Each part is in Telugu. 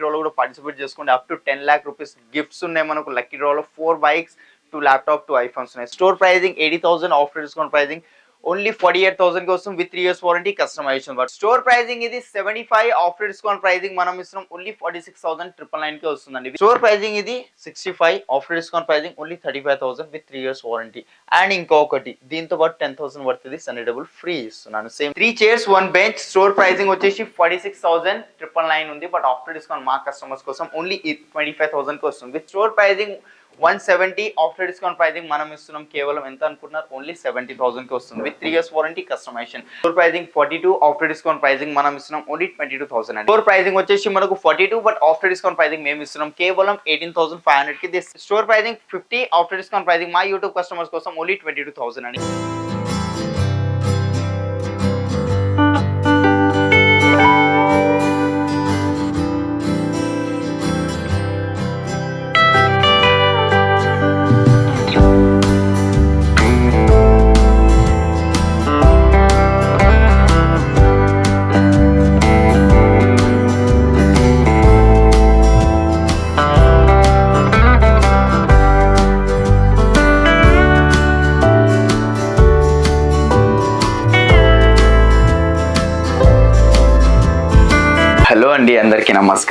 డ్రాలో కూడా పార్టిసిపేట్ చేసుకోండి. Up to ten lakh rupees gifts ఉన్నాయి మనకు. లక్కీ డ్రాలో four bikes two laptop two iPhones ఉన్నాయి. Store pricing eighty thousand after discount pricing only forty eight thousand కోసం with three years warranty customization but store pricing ఇది seventy five offer discount pricing మనం ఇస్తున్నాం. Only forty six thousand triple నైన్కి వస్తుందండి. స్టోర్ ప్రైజింగ్ ఇది sixty five offer discount pricing only thirty five thousand with three years warranty. And ఇంకొకటి దీంతో పాటు టెన్ థౌసండ్ పడుతుంది సన్నీ ఫ్రీ ఇస్తున్నాను. Same three chairs one bench store pricing వచ్చేసి forty six thousand triple nine ఉంది. బట్ ఆఫర్ డిస్కౌంట్ మా కస్టమర్స్ కోసం ఓన్లీ ట్వంటీ ఫైవ్ థౌసండ్కి వస్తుంది. With store pricing one seventy after discount pricing మనం ఇస్తున్నాం. కేవలం ఎంత అనుకున్నారు ఓన్లీ సెవెంటీ థౌసండ్కి వస్తుంది with three years warranty customization. Store pricing forty two after discount pricing మనం ఇస్తున్నాం. ఓన్లీ ట్వంటీ టూ థౌసండ్ అండి. స్టోర్ ప్రైజింగ్ వచ్చేసి మనకు forty two but after discount pricing మేము ఇస్తున్నాం. కేవలం ఎయిటీన్ థౌసండ్ ఫైవ్ హండ్రెడ్కి store pricing fifty after discount pricing మా యూట్యూబ్ కస్టమర్స్ కోసం ఓన్లీ ట్వంటీ టూ థౌసండ్ అండి.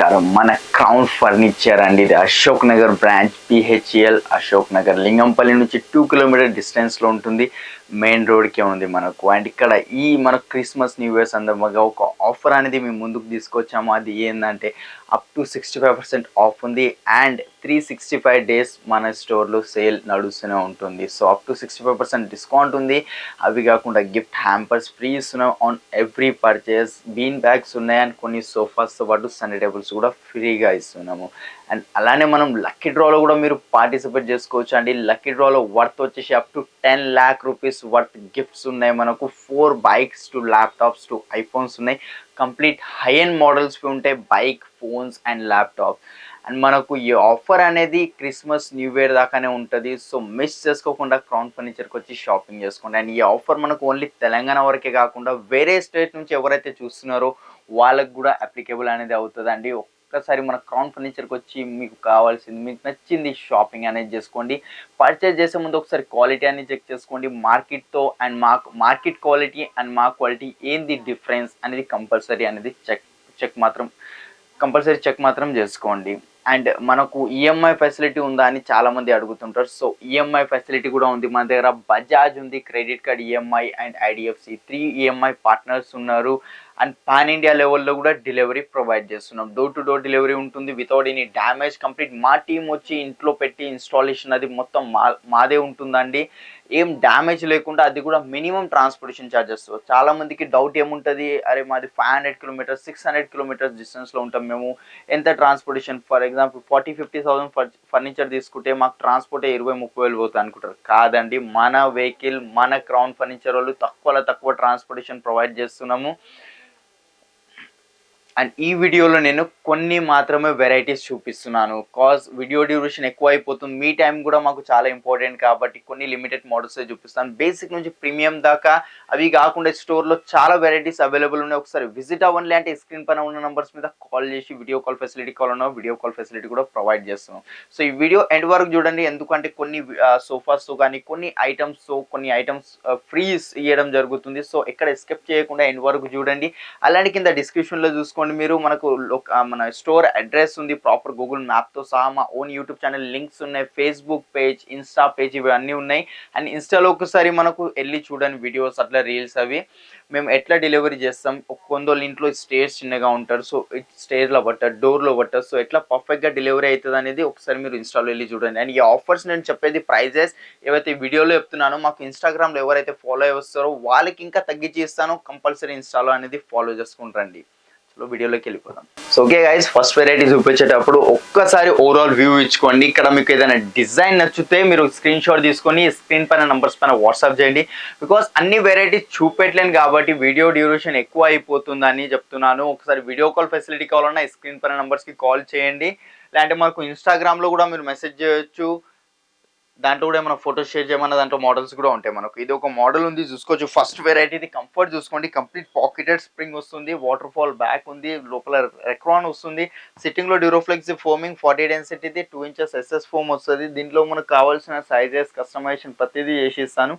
నమస్కారం మన క్రౌన్ ఫర్నిచర్ అండి. ఇది అశోక్ నగర్ బ్రాంచ్ పిహెచ్ఎల్ అశోక్ నగర్ లింగంపల్లి నుంచి టూ కిలోమీటర్ డిస్టెన్స్లో ఉంటుంది. మెయిన్ రోడ్కే ఉంది మనకు. అండ్ ఇక్కడ ఈ మన క్రిస్మస్ న్యూ ఇయర్ సందర్భంగా ఒక ఆఫర్ అనేది మేము ముందుకు తీసుకొచ్చాము. అది ఏంటంటే up to sixty five percent off ఉంది. And three sixty five days మన స్టోర్లో సేల్ నడుస్తూనే ఉంటుంది. So up to sixty five percent discount ఉంది. అవి కాకుండా గిఫ్ట్ హ్యాంపర్స్ ఫ్రీ ఇస్తున్నాం on every purchase bean bags ఉన్నాయి. అండ్ కొన్ని సోఫాస్తో పాటు సన్నీ టేబుల్స్ కూడా ఫ్రీగా ఇస్తున్నాము. అండ్ అలానే మనం లక్కీ డ్రాలో కూడా మీరు పార్టిసిపేట్ చేసుకోవచ్చు అండి. లక్కీ డ్రాలో వర్త్ వచ్చేసి up to ten lakh rupees worth gifts ఉన్నాయి. మనకు four bikes two laptops two iPhones ఉన్నాయి. కంప్లీట్ హై అండ్ మోడల్స్ ఉంటాయి bike phones and laptop. And మనకు ఈ ఆఫర్ అనేది క్రిస్మస్ న్యూ ఇయర్ దాకానే ఉంటుంది. సో మిస్ చేసుకోకుండా క్రౌన్ ఫర్నిచర్కి వచ్చి షాపింగ్ చేసుకోండి. అండ్ ఈ ఆఫర్ మనకు ఓన్లీ తెలంగాణ వరకే కాకుండా వేరే స్టేట్ నుంచి ఎవరైతే చూస్తున్నారో వాళ్ళకు కూడా అప్లికేబుల్ అనేది అవుతుంది అండి ఒక్కసారి మన క్రౌన్ ఫర్నిచర్కి వచ్చి మీకు కావాల్సింది మీకు నచ్చింది షాపింగ్ అనేది చేసుకోండి. పర్చేజ్ చేసే ముందు ఒకసారి క్వాలిటీ అనేది చెక్ చేసుకోండి. మార్కెట్తో అండ్ మా మార్కెట్ క్వాలిటీ అండ్ మా క్వాలిటీ ఏంది డిఫరెన్స్ అనేది కంపల్సరీ అనేది చెక్ చెక్ మాత్రం కంపల్సరీ చెక్ మాత్రం చేసుకోండి. అండ్ మనకు ఈఎంఐ ఫెసిలిటీ ఉందా అని చాలామంది అడుగుతుంటారు. సో ఈఎంఐ ఫెసిలిటీ కూడా ఉంది మన దగ్గర. బజాజ్ ఉంది credit card EMI and IDFC. Three EMI partners ఉన్నారు. అండ్ పాన్ ఇండియా లెవెల్లో కూడా డెలివరీ ప్రొవైడ్ చేస్తున్నాం. డోర్ టు డోర్ డెలివరీ ఉంటుంది. వితౌట్ ఎనీ డ్యామేజ్ కంప్లీట్ మా టీం వచ్చి ఇంట్లో పెట్టి ఇన్స్టాలేషన్ అది మొత్తం మా మాదే ఉంటుందండి. ఏం డ్యామేజ్ లేకుండా అది కూడా మినిమం ట్రాన్స్పోర్టేషన్ ఛార్జెస్ చాలా మందికి డౌట్ ఏముంటుంది? అరే మాది five hundred kilometers six hundred kilometers డిస్టెన్స్లో ఉంటాం మేము. ఎంత transportation for example forty fifty thousand furniture తీసుకుంటే మాకు ట్రాన్స్పోర్ట్ ఇరవై ముప్పై వేలు పోతుంది అనుకుంటారు. కాదండి మన వెహికల్ మన క్రౌన్ ఫర్నిచర్ వాళ్ళు తక్కువలో తక్కువ ట్రాన్స్పోర్టేషన్ ప్రొవైడ్ చేస్తున్నాము. అండ్ ఈ వీడియోలో నేను కొన్ని మాత్రమే వెరైటీస్ చూపిస్తున్నాను. కాజ్ వీడియో డ్యూరేషన్ ఎక్కువ అయిపోతుంది మీ టైం కూడా మాకు చాలా ఇంపార్టెంట్ కాబట్టి కొన్ని లిమిటెడ్ మోడల్స్ చూపిస్తాను. బేసిక్ నుంచి ప్రీమియం దాకా అవి కాకుండా స్టోర్లో చాలా వెరైటీస్ అవైలబుల్ ఉన్నాయి. ఒకసారి విజిట్ అవ్వండి అంటే స్క్రీన్ పైన ఉన్న నెంబర్స్ మీద కాల్ చేసి వీడియో కాల్ ఫెసిలిటీ కాల్ ఉన్నా వీడియో కాల్ ఫెసిలిటీ కూడా ప్రొవైడ్ చేస్తున్నాం. సో ఈ వీడియో ఎండ్ వరకు చూడండి. ఎందుకంటే కొన్ని సోఫాస్ కానీ కొన్ని ఐటమ్స్ కొన్ని ఐటమ్స్ ఫ్రీస్ ఇవ్వడం జరుగుతుంది. సో ఎక్కడ ఎస్కెప్ చేయకుండా ఎండ్ వరకు చూడండి. అలాంటి కింద డిస్క్రిప్షన్లో చూసుకోండి. మీరు మనకు మన స్టోర్ అడ్రస్ ఉంది ప్రాపర్ గూగుల్ మ్యాప్తో సహా మా ఓన్ యూట్యూబ్ ఛానల్ లింక్స్ ఉన్నాయి ఫేస్బుక్ పేజ్ ఇన్స్టా పేజ్ ఇవి అన్నీ ఉన్నాయి అండ్ ఇన్స్టాలో ఒకసారి మనకు వెళ్ళి చూడండి వీడియోస్ అట్లా రీల్స్ అవి. మేము ఎట్లా డెలివరీ చేస్తాం? కొందరు ఇంట్లో స్టేజ్ చిన్నగా ఉంటారు సో స్టేజ్లో పట్టారు డోర్లో పట్టారు సో ఎట్లా పర్ఫెక్ట్గా డెలివరీ అవుతుంది అనేది ఒకసారి మీరు ఇన్స్టాలో వెళ్ళి చూడండి. అండ్ ఈ ఆఫర్స్ నేను చెప్పేది ప్రైజెస్ ఏవైతే వీడియోలో చెప్తున్నానో మాకు ఇన్స్టాగ్రామ్లో ఎవరైతే ఫాలో అయ్యి వస్తారో వాళ్ళకి ఇంకా తగ్గించి ఇస్తాను కంపల్సరీ ఇన్స్టాలో అనేది ఫాలో చేసుకుంటారండి లో వీడియోలోకి వెళ్ళిపోదాం. So okay guys first variety చూపించేటప్పుడు ఒక్కసారి ఓవరాల్ వ్యూ ఇచ్చుకోండి. ఇక్కడ మీకు ఏదైనా డిజైన్ నచ్చితే మీరు స్క్రీన్ షాట్ తీసుకొని స్క్రీన్ పైన నంబర్స్ పైన వాట్సాప్ చేయండి. బికాస్ అన్ని వెరైటీస్ చూపెట్టలేను కాబట్టి వీడియో డ్యూరేషన్ ఎక్కువ అయిపోతుందని చెప్తున్నాను. ఒకసారి వీడియో కాల్ ఫెసిలిటీ కావాలన్నా స్క్రీన్ పైన నంబర్స్కి కాల్ చేయండి. లేదంటే మాకు ఇన్స్టాగ్రామ్లో కూడా మీరు మెసేజ్ చేయొచ్చు. దాంట్లో కూడా ఏమైనా ఫోటో షేర్ చేయమన్న దాంట్లో మోడల్స్ కూడా ఉంటాయి మనకు. ఇది ఒక మోడల్ ఉంది చూసుకోవచ్చు. ఫస్ట్ వెరైటీ ఇది కంఫర్ట్ చూసుకోండి. కంప్లీట్ పాకెటెడ్ స్ప్రింగ్ వస్తుంది వాటర్ ఫాల్ బ్యాక్ ఉంది లోపల రెక్రాన్ వస్తుంది. సిట్టింగ్లో Duroflex foaming forty density two inches SS foam వస్తుంది. దీంట్లో మనకు కావాల్సిన సైజెస్ కస్టమైజేషన్ ప్రతిదీ చేసి ఇస్తాను.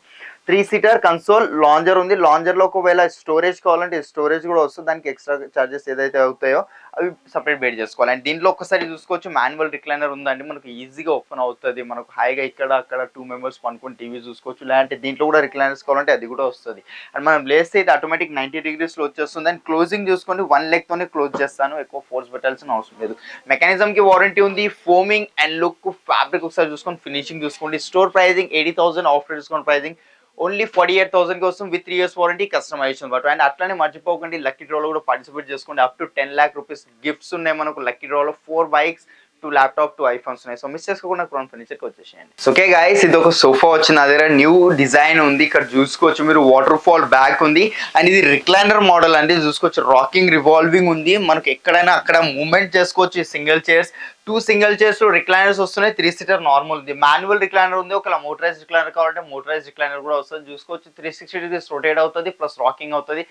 త్రీ సీటర్ కన్సోల్ లాంజర్ ఉంది. లాంజర్లో ఒకవేళ స్టోరేజ్ కావాలంటే స్టోరేజ్ కూడా వస్తుంది. దానికి ఎక్స్ట్రా చార్జెస్ ఏదైతే అవుతాయో అవి సపరేట్ బేట్ చేసుకోవాలి. అండ్ దీంట్లో ఒకసారి చూసుకోవచ్చు మాన్యువల్ రిక్లైనర్ ఉందండి మనకు ఈజీగా ఓపెన్ అవుతుంది. మనకు హాయిగా ఇక్కడ అక్కడ టూ మెంబర్స్ పనుకొని టీవీ చూసుకోవచ్చు. లేదంటే దీంట్లో కూడా రిక్లైనర్స్ కావాలంటే అది కూడా వస్తుంది. అండ్ మనం లేస్తే ఇది ఆటోమేటిక్ నైంటీ డిగ్రీస్లో వచ్చేస్తుంది. అండ్ క్లోజింగ్ చూసుకొని వన్ లెగ్ తోనే క్లోజ్ చేస్తాను. ఎక్కువ ఫోర్స్ పెట్టాల్సిన అవసరం లేదు. మెకానిజం కి వారంటీ ఉంది. ఫోమింగ్ అండ్ లుక్ ఫ్యాబ్రిక్ ఒకసారి చూసుకొని ఫినిషింగ్ చూసుకోండి. Store pricing eighty thousand offer discount pricing only forty eight thousand కోసం with three years warranty customization but and అట్లానే మర్చిపోకండి. లక్కీ డ్రాలో కూడా పార్టిసిపేట్ చేసుకోండి. Up to ten lakh rupees gifts ఉన్నాయి మనకు. లక్కీ డ్రాలో four bikes two laptop two iPhones ఉన్నాయి. సో మిస్ చేసుకోకుండా క్రౌన్ ఫర్నిచర్కి వచ్చేసేయండి. సో ఓకే గైస్ ఇది ఒక సోఫా వచ్చింది. నా దగ్గర న్యూ డిజైన్ ఉంది. ఇక్కడ చూసుకోవచ్చు మీరు. వాటర్ ఫాల్ బ్యాక్ ఉంది. అండ్ ఇది రిక్లైనర్ మోడల్ అండి. చూసుకోవచ్చు. రాకింగ్ రివాల్వింగ్ ఉంది. మనకు ఎక్కడైనా అక్కడ మూమెంట్ చేసుకోవచ్చు. Single chairs two single chairs recliners వస్తున్నాయి త్రీ సీటర్ నార్మల్ ఉంది మాన్యువల్ రిక్లైనర్ ఉంది ఒకవేళ మోటరైజ్ రిక్లైనర్ కావాలంటే మోటరైజ్ రిక్లైనర్ కూడా వస్తుంది. చూసుకోవచ్చు త్రీ సిక్స్టీ డిగ్రీస్ రొటేట్ అవుతుంది ప్లస్ రాకింగ్ అవుతుంది.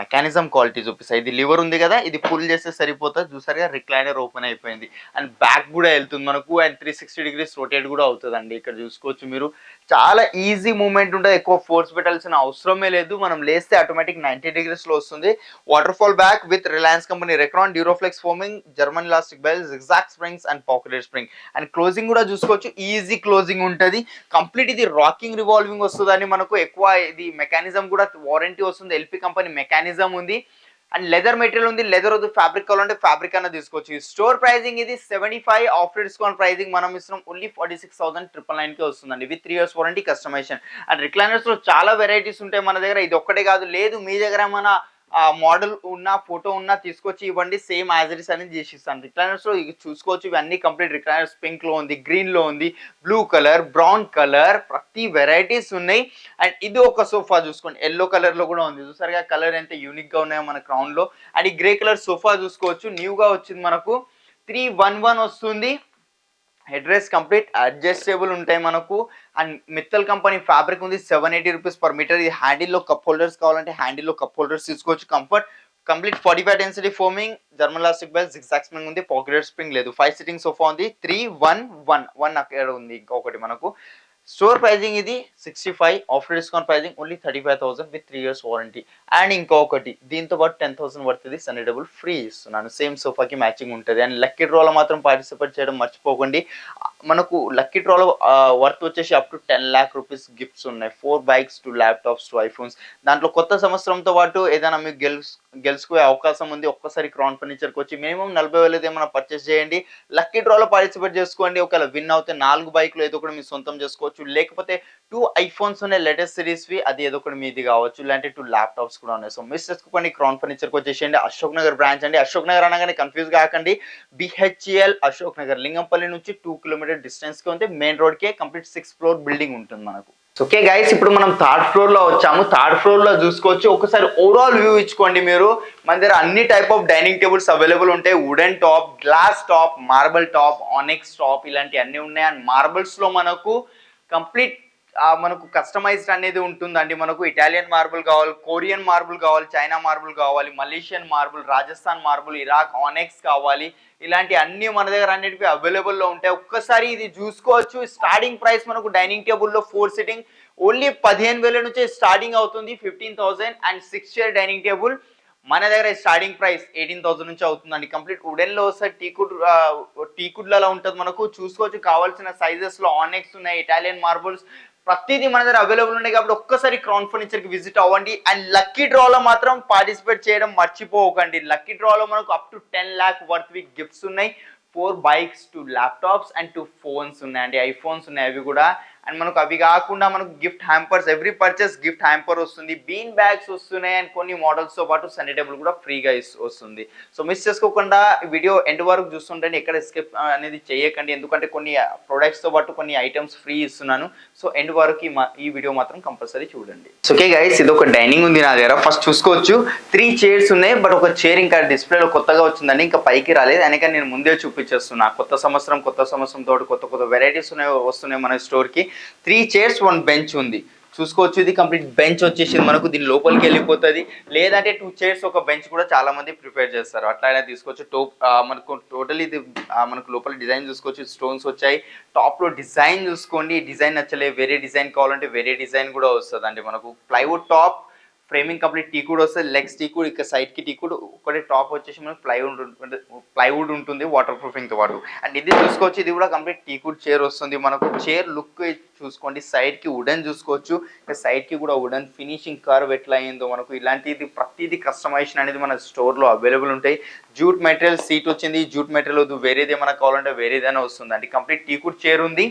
మెకానిజం క్వాలిటీ చూపిస్తాయి ఇది లివర్ ఉంది కదా ఇది పుల్ చేస్తే సరిపోతుంది. చూసారుగా రిక్లైనర్ ఓపెన్ అయిపోయింది. అండ్ బ్యాక్ కూడా వెళ్తుంది మనకు and three sixty degrees rotate కూడా అవుతుంది ఇక్కడ చూసుకోవచ్చు మీరు. చాలా ఈజీ మూమెంట్ ఉంటుంది. ఎక్కువ ఫోర్స్ పెట్టాల్సిన అవసరమే లేదు. మనం లేస్తే ఆటోమేటిక్ నైంటీ డిగ్రీస్లో వస్తుంది. Water fall back with Reliance company Recron Duroflex foaming German elastic belts exact springs and pocketed spring and closing కూడా చూసుకోవచ్చు. ఈజీ క్లోజింగ్ ఉంటుంది. కంప్లీట్ ఇది రాకింగ్ రివాల్వింగ్ వస్తుందని మనకు ఎక్కువ ఇది మెకానిజం కూడా వారంటీ వస్తుంది. ఎల్పి కంపెనీ మెకానిజం ఉంది. అండ్ లెదర్ మెటీరియల్ ఉంది. లెదర్ వద్దు ఫ్యాబ్రిక్ కావాలంటే ఫ్యాబ్రిక్ అన్న తీసుకోవచ్చు. ఈ స్టోర్ ప్రైజింగ్ ఇది seventy five offer discount pricing మనం ఇస్తున్నాం. Only forty six thousand triple నైన్కే వస్తుందండి. With three years warranty customization and రిక్లైనర్స్లో చాలా వెరైటీస్ ఉంటాయి మన దగ్గర. ఇది ఒక్కటే కాదు. లేదు మీ దగ్గర మన ఆ మోడల్ ఉన్న ఫోటో ఉన్న తీసుకొచ్చి ఇవ్వండి సేమ్ యాజరీస్ అనేది చేసిస్తాను. రిక్లైనర్స్లో చూసుకోవచ్చు ఇవన్నీ కంప్లీట్ రిక్లైనర్స్ పింక్లో ఉంది గ్రీన్లో ఉంది బ్లూ కలర్ బ్రౌన్ కలర్ ప్రతి వెరైటీస్ ఉన్నాయి. అండ్ ఇది ఒక సోఫా చూసుకోండి. ఎల్లో కలర్లో కూడా ఉంది. చూసారుగా కలర్ ఎంత యూనిక్గా ఉన్నాయో మన క్రౌన్లో. అండ్ ఈ గ్రే కలర్ సోఫా చూసుకోవచ్చు. న్యూ గా వచ్చింది మనకు త్రీ వన్ వన్ వస్తుంది. హెడ్ రెస్ట్ కంప్లీట్ అడ్జస్టబుల్ ఉంటాయి మనకు. అండ్ మిత్తల్ కంపెనీ ఫ్యాబ్రిక్ ఉంది seven eighty rupees per metre. ఇది హ్యాండిల్లో కప్ హోల్డర్స్ కావాలంటే హ్యాండిల్లో కప్ హోల్డర్స్ తీసుకోవచ్చు. Comfort complete forty five density foaming German elastic belt six spring ఉంది పాకెట్ స్ప్రింగ్ లేదు. ఫైవ్ సిట్టింగ్ సోఫా ఉంది త్రీ వన్ వన్. వన్ అక్కడ ఉంది ఇంకొకటి మనకు. స్టోర్ ప్రైజింగ్ ఇది sixty five after discount pricing only thirty five thousand with three years warranty and ఇంకొకటి దీంతో పాటు టెన్ థౌసండ్ పడుతుంది సన్ డబుల్ ఫ్రీ ఇస్తున్నాను. సేమ్ సోఫాకి మ్యాచింగ్ ఉంటుంది. అండ్ లక్కీ డ్రాలో మాత్రం పార్టిసిపేట్ చేయడం మర్చిపోకండి. మనకు లక్కీ డ్రాలో వర్త్ వచ్చేసి up to ten lakh rupees gifts ఉన్నాయి. Four bikes two laptops two iPhones దాంట్లో కొత్త సంవత్సరంతో పాటు ఏదైనా మీకు గెలుస్ గెలుచుకునే అవకాశం ఉంది ఒక్కసారి క్రౌన్ ఫర్నిచర్కి వచ్చి మినిమం నలభై వేలు ఏమైనా పర్చేస్ చేయండి. లక్కీ డ్రాలో పార్టిసిపేట్ చేసుకోండి. ఒకవేళ విన్ అవుతే నాలుగు బైక్లు ఏదో ఒకటి మీరు సొంతం చేసుకోవచ్చు. లేకపోతే టూ ఐఫోన్స్ ఉన్నాయి లేటెస్ట్ సిరీస్వి అది ఏదో ఒకటి మీది కావచ్చు ఇలాంటి టూ ల్యాప్టాప్స్ కూడా ఉన్నాయి. సో మిస్ చేసుకోండి క్రౌన్ ఫర్నిచర్కి వచ్చేసేయండి. అశోక్ నగర్ బ్రాంచ్ అండి. అశోక్ నగర్ అనగానే కన్ఫ్యూజ్ కాకండి బిహెచ్ఎల్ అశోక్ నగర్ లింగంపల్లి నుంచి టూ కిలోమీటర్ డిస్టెన్స్కి ఉంది. మెయిన్ రోడ్కే కంప్లీట్ సిక్స్ ఫ్లోర్ బిల్డింగ్ ఉంటుంది మనకు. ఓకే గైస్ ఇప్పుడు మనం థర్డ్ ఫ్లోర్లో వచ్చాము. థర్డ్ ఫ్లోర్లో చూసుకోవచ్చు. ఒకసారి ఓవరాల్ వ్యూ ఇచ్చుకోండి మీరు. మన దగ్గర అన్ని type of dining tables available ఉంటాయి. Wooden top glass top marble top onyx top ఇలాంటి అన్ని ఉన్నాయి. అండ్ మార్బల్స్లో మనకు కంప్లీట్ మనకు కస్టమైజ్డ్ అనేది ఉంటుందండి. మనకు ఇటాలియన్ మార్బుల్ కావాలి కొరియన్ మార్బుల్ కావాలి చైనా మార్బుల్ కావాలి Malaysian marble Rajasthan marble Iraq onyx కావాలి. ఇలాంటి అన్ని మన దగ్గర అన్నిటికీ అవైలబుల్లో ఉంటాయి ఒక్కసారి ఇది చూసుకోవచ్చు. స్టార్టింగ్ ప్రైస్ మనకు డైనింగ్ టేబుల్లో ఫోర్ సిట్టింగ్. ఓన్లీ పదిహేను వేల నుంచి స్టార్టింగ్ అవుతుంది. Fifteen thousand and six chair dining table. మన దగ్గర స్టార్టింగ్ ప్రైస్ ఎయిటీన్ థౌసండ్ నుంచి అవుతుందండి. కంప్లీట్ ఉడెన్లో వస్తే టీకుడ్ టీకుడ్లలో ఉంటుంది మనకు. చూసుకోవచ్చు కావాల్సిన సైజెస్లో ఆనెక్స్ ఉన్నాయి ఇటాలియన్ మార్బుల్స్ ప్రతిదీ మన దగ్గర అవైలబుల్ ఉన్నాయి కాబట్టి ఒక్కసారి క్రౌన్ ఫర్నిచర్కి విజిట్ అవ్వండి. అండ్ లక్కీ డ్రాలో మాత్రం పార్టిసిపేట్ చేయడం మర్చిపోకండి. లక్కీ డ్రాలో మనకు up to ten lakh worth we gifts ఉన్నాయి. Four bikes two laptops and two phones ఉన్నాయండి. ఐఫోన్స్ ఉన్నాయి అవి కూడా. అండ్ మనకు అవి కాకుండా మనకు gift hampers every purchase gift hamper వస్తుంది. బీన్ బ్యాగ్స్ వస్తున్నాయి అండ్ కొన్ని మోడల్స్తో పాటు సన్నీ టేబుల్ కూడా ఫ్రీగా వస్తుంది. సో మిస్ చేసుకోకుండా వీడియో ఎండ్ వరకు చూస్తుంటే ఎక్కడ ఎస్కేప్ అనేది చేయకండి. ఎందుకంటే కొన్ని ప్రొడక్ట్స్తో పాటు కొన్ని ఐటమ్స్ ఫ్రీ ఇస్తున్నాను. సో ఎండ్ వరకు ఈ మా- ఈ వీడియో మాత్రం కంపల్సరీ చూడండి. ఓకే గైస్ ఇది ఒక డైనింగ్ ఉంది నా దగ్గర. ఫస్ట్ చూసుకోవచ్చు. త్రీ చైర్స్ ఉన్నాయి బట్ ఒక చైర్ ఇంకా డిస్ప్లేలో కొత్తగా వచ్చిందండి. ఇంకా పైకి రాలేదు. అందుకని నేను ముందే చూపించేస్తున్నా. కొత్త సంవత్సరం కొత్త సంవత్సరం తోటి కొత్త కొత్త వెరైటీస్ ఉన్నాయి వస్తున్నాయి మన స్టోర్కి. త్రీ చైర్స్ వన్ బెంచ్ ఉంది. చూసుకోవచ్చు ఇది కంప్లీట్ బెంచ్ వచ్చేసింది మనకు దీని లోపలికి వెళ్ళిపోతుంది. లేదంటే టూ చైర్స్ ఒక బెంచ్ కూడా చాలా మంది ప్రిపేర్ చేస్తారు. అట్లా తీసుకొచ్చి తీసుకోవచ్చు. టోప్ మనకు టోటల్ ఇది మనకు లోపల డిజైన్ చూసుకోవచ్చు. స్టోన్స్ వచ్చాయి. టాప్లో డిజైన్ చూసుకోండి. డిజైన్ నచ్చలే. వేరే డిజైన్ కావాలంటే వేరే డిజైన్ కూడా వస్తుంది అండి మనకు plywood top framing complete teak కూడా వస్తుంది లెగ్స్ టీ కూడా ఇక్కడ సైడ్కి టీ కూడా ఒకటి టాప్ వచ్చేసి మనకి ప్లైవుడ్ ఉంటుంది ప్లైవుడ్ ఉంటుంది వాటర్ ప్రూఫింగ్తో పాటు. అండ్ ఇది చూసుకోవచ్చు ఇది కూడా కంప్లీట్ టీ కూడా చైర్ వస్తుంది. మనకు చైర్ లుక్ చూసుకోండి సైడ్కి వుడెన్ చూసుకోవచ్చు ఇక్కడ సైడ్కి కూడా వుడెన్ ఫినిషింగ్ కర్వ్ ఎట్లా అయిందో మనకు ఇలాంటిది ప్రతిదీ కస్టమైజేషన్ అనేది మన స్టోర్లో అవైలబుల్ ఉంటాయి. జూట్ మెటీరియల్ సీట్ వచ్చింది జూట్ మెటీరియల్ వద్దు వేరేది ఏమైనా కావాలంటే వేరేదైనా వస్తుంది. అండి కంప్లీట్ టీ కూడా చైర్ ఉంది.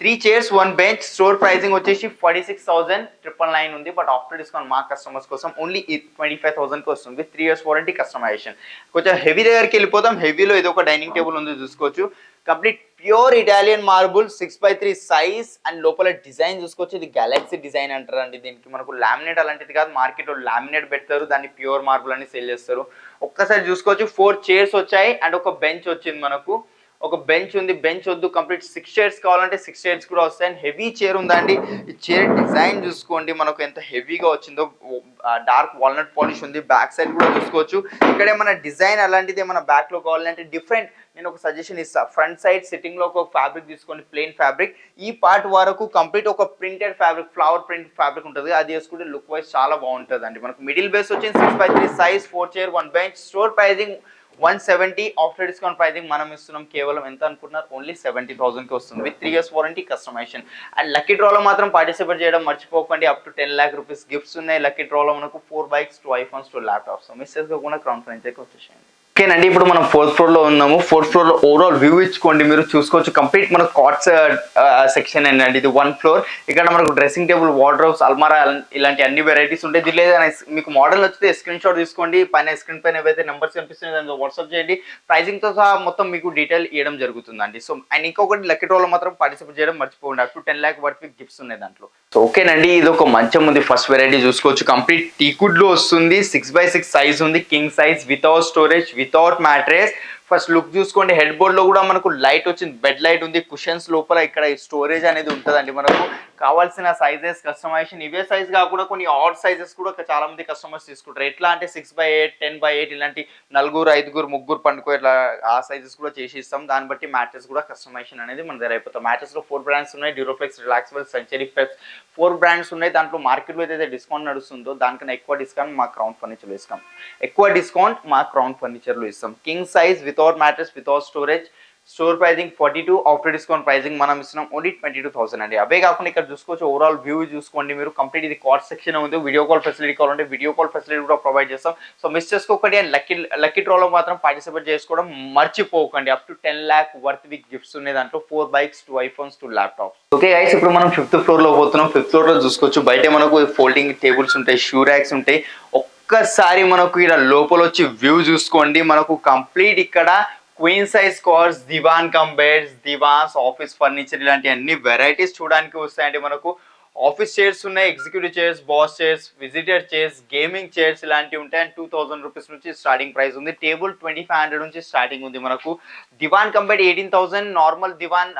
Three chairs one bench store pricing వచ్చేసి forty six thousand triple nine ఉంది. బట్ ఆఫ్టర్ డిస్కౌంట్ మా కస్టమర్స్ కోసం ఓన్లీ ట్వంటీ ఫైవ్ థౌసండ్కి వస్తుంది. With three years warranty customization కొంచెం హెవీ దగ్గరికి వెళ్ళిపోతాం హెవీలో ఇది ఒక డైనింగ్ టేబుల్ ఉంది చూసుకోవచ్చు. Complete pure Italian marble six by three size and లోపల డిజైన్ చూసుకోవచ్చు. ఇది గెలాక్సీ డిజైన్ అంటారండి దీనికి. మనకు లామినేట్ అలాంటిది కాదు. మార్కెట్లో లామినేట్ పెడతారు. దాన్ని ప్యూర్ మార్బుల్ అని సేల్ చేస్తారు. ఒక్కసారి చూసుకోవచ్చు. ఫోర్ చైర్స్ వచ్చాయి. అండ్ ఒక బెంచ్ వచ్చింది మనకు. ఒక బెంచ్ ఉంది బెంచ్ వద్దు కంప్లీట్ సిక్స్ చైర్స్ కావాలంటే సిక్స్ చైర్స్ కూడా వస్తాయి. అండ్ హెవీ చైర్ ఉందండి. ఈ చైర్ డిజైన్ చూసుకోండి మనకు ఎంత హెవీగా వచ్చిందో. డార్క్ వాల్నట్ పాలిష్ ఉంది బ్యాక్ సైడ్ కూడా చూసుకోవచ్చు. ఇక్కడ ఏమైనా డిజైన్ అలాంటిది ఏమైనా బ్యాక్లో కావాలంటే డిఫరెంట్ నేను ఒక సజెషన్ ఇస్తాను ఫ్రంట్ సైడ్ సిట్టింగ్లో ఒక ఫ్యాబ్రిక్ తీసుకోండి ప్లెయిన్ ఫ్యాబ్రిక్ ఈ పార్ట్ వరకు కంప్లీట్ ఒక printed fabric flower print fabric ఉంటుంది. అది వేసుకుంటే లుక్ వైజ్ చాలా బాగుంటుంది అండి మనకు మిడిల్ బేస్ వచ్చింది six by three size four chair one bench store pricing one seventy after discount pricing మనం ఇస్తున్నాం. కేవలం ఎంత అనుకుంటున్నారు? ఓన్లీ సెవెంటీ థౌసండ్కి వస్తుంది. With three years warranty customization. And lucky డ్రాలో మాత్రం పార్టిసిపేట్ చేయడం మర్చిపోకండి. Up to ten lakh rupees gifts ఉన్నాయి. లక్కీ డ్రాలో మనకు four bikes two iPhones two laptops. Missus కూడా క్రౌన్ ఫ్రెండ్స్కి వచ్చేసేయండి. ఓకేనండి ఇప్పుడు మనం ఫోర్త్ ఫ్లోర్లో ఉన్నాము. ఫోర్త్ ఫ్లోర్లో ఓవరాల్ వ్యూ ఇచ్చుకోండి. మీరు చూసుకోవచ్చు. కంప్లీట్ మన కాట్స్ సెక్షన్ అండి ఇది వన్ ఫ్లోర్ ఇక్కడ మనకు డ్రెస్సింగ్ టేబుల్ వార్డ్రోబ్స్ అల్మారా ఇలాంటి అన్ని వెరైటీస్ ఉంటాయి. దీని మీకు మోడల్ వచ్చితే స్క్రీన్ షాట్ తీసుకోండి. పైన స్క్రీన్ పైన ఏవైతే నెంబర్స్ కనిపిస్తున్నాయి దాంట్లో వాట్సాప్ చేయండి. ప్రైజింగ్తో సహా మొత్తం మీకు డీటెయిల్ ఇవ్వడం జరుగుతుందండి. సో అండ్ ఇంకొకటి లక్కీ డ్రోలో మాత్రం పార్టిసిపేట్ చేయడం మర్చిపోండి up to ten lakh worth gifts ఉన్నాయి దాంట్లో. సో ఓకేనండి. ఇది ఒక మంచం ఉంది. ఫస్ట్ వెరైటీ చూసుకోవచ్చు. కంప్లీట్ టీకుడ్లో వస్తుంది. సిక్స్ బై సిక్స్ సైజ్ ఉంది. King size without storage without mattress first look చూసుకోండి. హెడ్ బోర్డ్లో కూడా మనకు లైట్ వచ్చింది. బెడ్ లైట్ ఉంది. కుషన్స్ లోపల ఇక్కడ స్టోరేజ్ అనేది ఉంటుందండి మనకు. కావాల్సిన సైజెస్ కస్టమైజేషన్ ఇవే సైజ్ కాకుండా కొన్ని ఆడ్ సైజెస్ కూడా చాలా మంది కస్టమర్స్ తీసుకుంటారు. ఎట్లా అంటే six by eight ten by eight ఇలాంటి నలుగురు ఐదుగురు ముగ్గురు పండుకో ఇట్లా ఆ సైజెస్ కూడా చేసి ఇస్తాం. దాన్ని బట్టి మ్యాట్రెస్ కూడా కస్టమైజేషన్ అనేది మన దగ్గర అయిపోతాం. మ్యాట్రెస్లో ఫోర్ బ్రాండ్స్ ఉన్నాయి. డ్యూరోఫ్లెక్స్ రిలాక్సిబుల్ సెంచరీ ఫ్లెక్స్ ఫోర్ బ్రాండ్స్ ఉన్నాయి. దాంట్లో మార్కెట్లో ఏదైతే డిస్కౌంట్ నడుస్తుందో దానికన్నా ఎక్కువ డిస్కౌంట్ మా క్రౌన్ ఫర్నిచర్లో ఇస్తాం. ఎక్కువ డిస్కౌంట్ మా క్రౌన్ ఫర్నిచర్లో ఇస్తాం. King size with without mattress without storage store pricing forty two after discount pricing మనం ఇస్తున్నాం ఓన్లీ ట్వంటీ టూ థౌసండ్ అండి. అవే కాకుండా ఇక్కడ చూసుకోవచ్చు ఓవరాల్ వ్యూ చూసుకోండి మీరు. కంప్లీట్ ఇది కాస్ట్ సెక్షన్ ఉంది. వీడియో కాల్ ఫెసిలిటీ కావాలంటే వీడియో కాల్ ఫెసిలిటీ కూడా ప్రొవైడ్ చేస్తాం. సో మిస్ చేసుకోకండి అండ్ లక్కీ లక్కీ డ్రాలో మాత్రం పార్టిసిపేట్ చేసుకోవడం మర్చిపోకండి. Up to ten lakh worth విక్ గిఫ్ట్స్ ఉన్నాయి దాంట్లో. Four bikes two iPhones two laptops okay guys ఇప్పుడు మనం ఫిఫ్త్ ఫ్లోర్లో పోతున్నాం. ఫిఫ్త్ ఫ్లోర్లో చూసుకోవచ్చు. బయట మనకు ఫోల్డింగ్ టేబుల్స్ ఉంటాయి షూ ర్యాక్స్ ఉంటాయి. ఒక్కసారి మనకు ఇక్కడ లోపల వచ్చి వ్యూ చూసుకోండి. మనకు కంప్లీట్ ఇక్కడ queen size cots divan cum beds divans office furniture ఇలాంటి అన్ని వెరైటీస్ చూడడానికి వస్తాయండి మనకు. ఆఫీస్ చైర్స్ ఉన్నాయి executive chairs boss chairs visitor chairs gaming chairs ఇలాంటివి ఉంటాయి. అండ్ టూ థౌసండ్ రూపీస్ నుంచి స్టార్టింగ్ ప్రైస్ ఉంది. టేబుల్ ట్వంటీ ఫైవ్ హండ్రెడ్ నుంచి స్టార్టింగ్ ఉంది మనకు. Divan compare eighteen thousand normal divan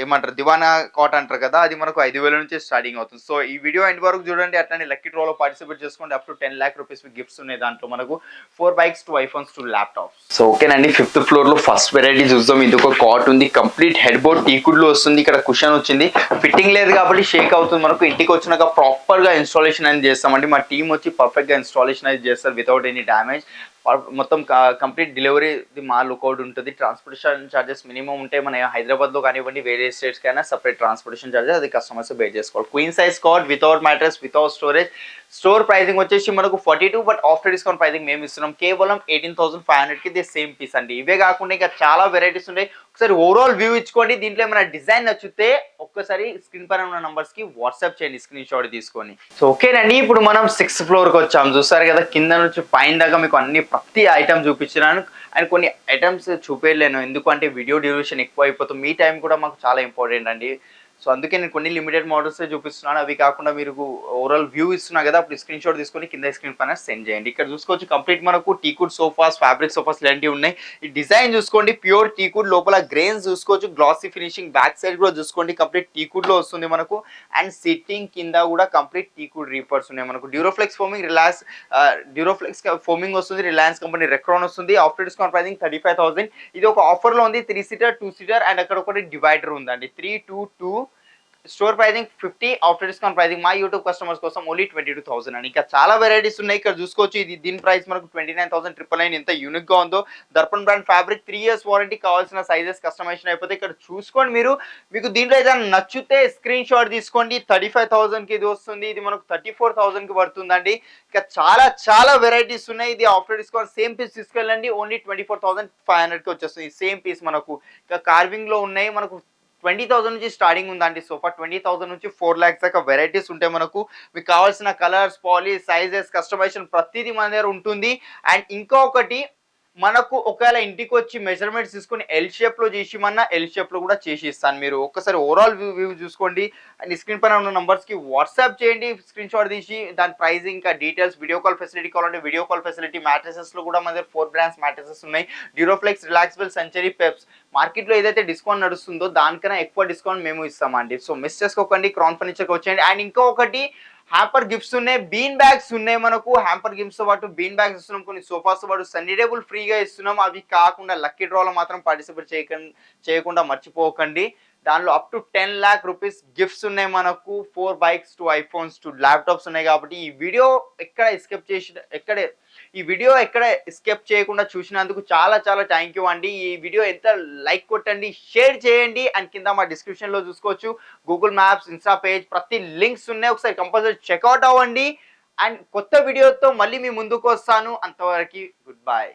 ఏమంటారు దివానా కాట్ అంటారు కదా అది మనకు ఐదు వేల నుంచి స్టార్టింగ్ అవుతుంది. సో ఈ వీడియో ఎండ్ వరకు చూడండి అట్లనే లక్కీ డ్రాలో పార్టిసిపేట్ చేసుకోండి. Up to ten lakh rupees gifts ఉన్నాయి దాంట్లో మనకు. Four bikes two iPhones two laptops so ఓకేనండి ఫిఫ్త్ ఫ్లోర్లో ఫస్ట్ వెరైటీ చూద్దాం. ఇది ఒక కాట్ ఉంది. కంప్లీట్ హెడ్ బోర్డ్ టీకుడ్లో వస్తుంది. ఇక్కడ కుషన్ వచ్చింది. ఫిట్టింగ్ లేదు కాబట్టి షేక్ అవుతుంది మనకు. ఇంటికి వచ్చినాక ప్రాపర్గా ఇన్స్టాలేషన్ అనేది చేస్తామండి. మా టీం వచ్చి పర్ఫెక్ట్గా ఇన్స్టాలేషన్ అనేది చేస్తారు వితౌట్ ఎనీ డ్యామేజ్ మొత్తం కంప్లీట్ డెలివరీ మా లుకౌట్ ఉంటుంది. ట్రాన్స్పోర్టేషన్ చార్జెస్ మినిమం ఉంటాయి మన హైదరాబాద్లో కానివ్వండి వేరే స్టేట్స్ కైనా సపరేట్ ట్రాన్స్పోర్టేషన్ చార్జెస్ అది కస్టమర్స్ బే చేసుకోవాలి. Queen size cot without mattress without storage store pricing వచ్చేసి మనకు forty two but after discount pricing మేము ఇస్తున్నాం. కేవలం ఎయిటీన్ థౌసండ్ ఫైవ్ హండ్రెడ్కి ఇది సేమ్ పీస్ అండి. ఇవే కాకుండా ఇంకా చాలా వెరైటీస్ ఉన్నాయి. ఒకసారి ఓవరాల్ వ్యూ ఇచ్చుకోండి. దీంట్లో ఏమైనా డిజైన్ నచ్చితే ఒక్కసారి స్క్రీన్ పైన ఉన్న నంబర్స్కి వాట్సాప్ చేయండి స్క్రీన్ షాట్ తీసుకొని. సో ఓకేనండి ఇప్పుడు మనం సిక్స్త్ ఫ్లోర్కి వచ్చాం. చూస్తారు కదా కింద నుంచి పైన దాకా మీకు అన్ని ప్రతి ఐటమ్ చూపించినాను. అండ్ కొన్ని ఐటమ్స్ చూపేయలేను. ఎందుకంటే వీడియో డ్యూరేషన్ ఎక్కువ అయిపోతుంది మీ టైం కూడా మాకు చాలా ఇంపార్టెంట్ అండి. సో అందుకే నేను కొన్ని లిమిటెడ్ మోడల్స్ చూపిస్తున్నాను. అవి కాకుండా మీరు ఓవరాల్ వ్యూ ఇస్తున్నా కదా అప్పుడు స్క్రీన్ షాట్ తీసుకొని కింద స్క్రీన్ పైన సెండ్ చేయండి. ఇక్కడ చూసుకోవచ్చు కంప్లీట్ మనకు టీకుడ్ సోఫాస్ ఫ్యాబ్రిక్ సోఫాస్ ఇలాంటివి ఉన్నాయి. ఈ డిజైన్ చూసుకోండి ప్యూర్ టీకుడ్ లోపల గ్రెయిన్స్ చూసుకోవచ్చు గ్లాసీ ఫినిషింగ్ బ్యాక్ సైడ్ కూడా చూసుకోండి కంప్లీట్ టీకుడ్లో వస్తుంది మనకు. అండ్ సిట్టింగ్ కింద కూడా కంప్లీట్ టీకుడ్ రీపర్స్ ఉన్నాయి మనకు. Duroflex foaming relax Duroflex foaming వస్తుంది రిలయన్స్ కంపెనీ రెక్రాన్ వస్తుంది. After discount pricing thirty five thousand ఇది ఒక ఆఫర్లో ఉంది three seater two seater and అక్కడ ఒకటి డివైడర్ ఉందండి. Three two two store pricing fifty after discount pricing మా యూట్యూబ్ కస్టమర్స్ కోసం ఓన్లీ ట్వంటీ టూ థౌసండ్ అండి ఇంకా చాలా వెరైటీస్ ఉన్నాయి. ఇక్కడ చూసుకోవచ్చు ఇది దీని ప్రైస్ మనకు twenty nine thousand triple nine ఎంత యూనిక్గా ఉందో. Darpan brand fabric three years warranty కావాల్సిన సైజెస్ కస్టమైజేషన్ అయిపోతే ఇక్కడ చూసుకోండి మీరు. మీకు దీంట్లో ఏదైనా నచ్చితే స్క్రీన్ షాట్ తీసుకోండి. థర్టీ ఫైవ్ థౌసండ్కి ఇది వస్తుంది. ఇది మనకు థర్టీ ఫోర్ థౌసండ్కి పడుతుందండి. ఇంకా చాలా చాలా వెరైటీస్ ఉన్నాయి. ఇది ఆఫ్టర్ డిస్కౌంట్ సేమ్ పీస్ తీసుకెళ్ళండి. Only twenty four thousand five హండ్రెడ్కి వచ్చేస్తుంది. సేమ్ పీస్ మనకు ఇంకా కార్వింగ్లో ఉన్నాయి. మనకు ట్వంటీ థౌసండ్ నుంచి స్టార్టింగ్ ఉందండి సోఫా. ట్వంటీ థౌసండ్ నుంచి ఫోర్ ల్యాక్స్ దాకా వెరైటీస్ ఉంటాయి మనకు. మీకు కావాల్సిన కలర్స్ పాలిష్ సైజెస్ కస్టమైజేషన్ ప్రతిదీ మన దగ్గర ఉంటుంది. అండ్ ఇంకొకటి మనకు ఒకవేళ ఇంటికి వచ్చి మెజర్మెంట్స్ తీసుకొని ఎల్ షేప్లో చేసిమన్నా ఎల్ షేప్లో కూడా చేసి ఇస్తాను మీరు. ఒక్కసారి ఓవరాల్ వ్యూ వ్యూ చూసుకోండి. అండ్ స్క్రీన్ పైన ఉన్న నెంబర్స్కి వాట్సాప్ చేయండి స్క్రీన్ షాట్ తీసి దాని ప్రైస్ ఇంకా డీటెయిల్స్ వీడియో కాల్ ఫెసిలిటీ కావాలంటే వీడియో కాల్ ఫెసిలిటీ మ్యాట్రసెస్లో కూడా మన దగ్గర ఫోర్ బ్రాండ్స్ మ్యాట్రసెస్ ఉన్నాయి. డ్యూరోఫ్లెక్స్ రిలాక్సిబుల్ సెంచరీ పెప్స్ మార్కెట్లో ఏదైతే డిస్కౌంట్ నడుస్తుందో దానికన్నా ఎక్కువ డిస్కౌంట్ మేము ఇస్తామండి. సో మిస్ చేసుకోకండి క్రౌన్ ఫర్నిచర్కి వచ్చేయండి. అండ్ ఇంకొకటి హ్యాంపర్ గిఫ్ట్స్ ఉన్నాయి బీన్ బ్యాగ్స్ ఉన్నాయి మనకు. హ్యాంపర్ గిఫ్ట్స్తో పాటు బీన్ బ్యాగ్స్ ఇస్తున్నాం కొన్ని సోఫాస్తో పాటు సన్నీ టేబుల్ ఫ్రీగా ఇస్తున్నాం. అవి కాకుండా లక్కీ డ్రాలో మాత్రం పార్టిసిపేట్ చేయకండి చేయకుండా మర్చిపోకండి. దానిలో up to ten lakh rupees gifts ఉన్నాయి మనకు. Four bikes two iPhones two laptops ఉన్నాయి కాబట్టి ఈ వీడియో ఎక్కడ ఎస్కేప్ చేసి ఎక్కడే ఈ వీడియో ఎక్కడ ఎస్కేప్ చేయకుండా చూసినందుకు చాలా చాలా థ్యాంక్ యూ అండి. ఈ వీడియో ఎంత లైక్ కొట్టండి షేర్ చేయండి అండ్ కింద మా డిస్క్రిప్షన్లో చూసుకోవచ్చు. గూగుల్ మ్యాప్స్ ఇన్స్టా పేజ్ ప్రతి లింక్స్ ఉన్నాయి. ఒకసారి కంపల్సరీ చెక్అవుట్ అవ్వండి. అండ్ కొత్త వీడియోతో మళ్ళీ మీ ముందుకు వస్తాను. అంతవరకు గుడ్ బాయ్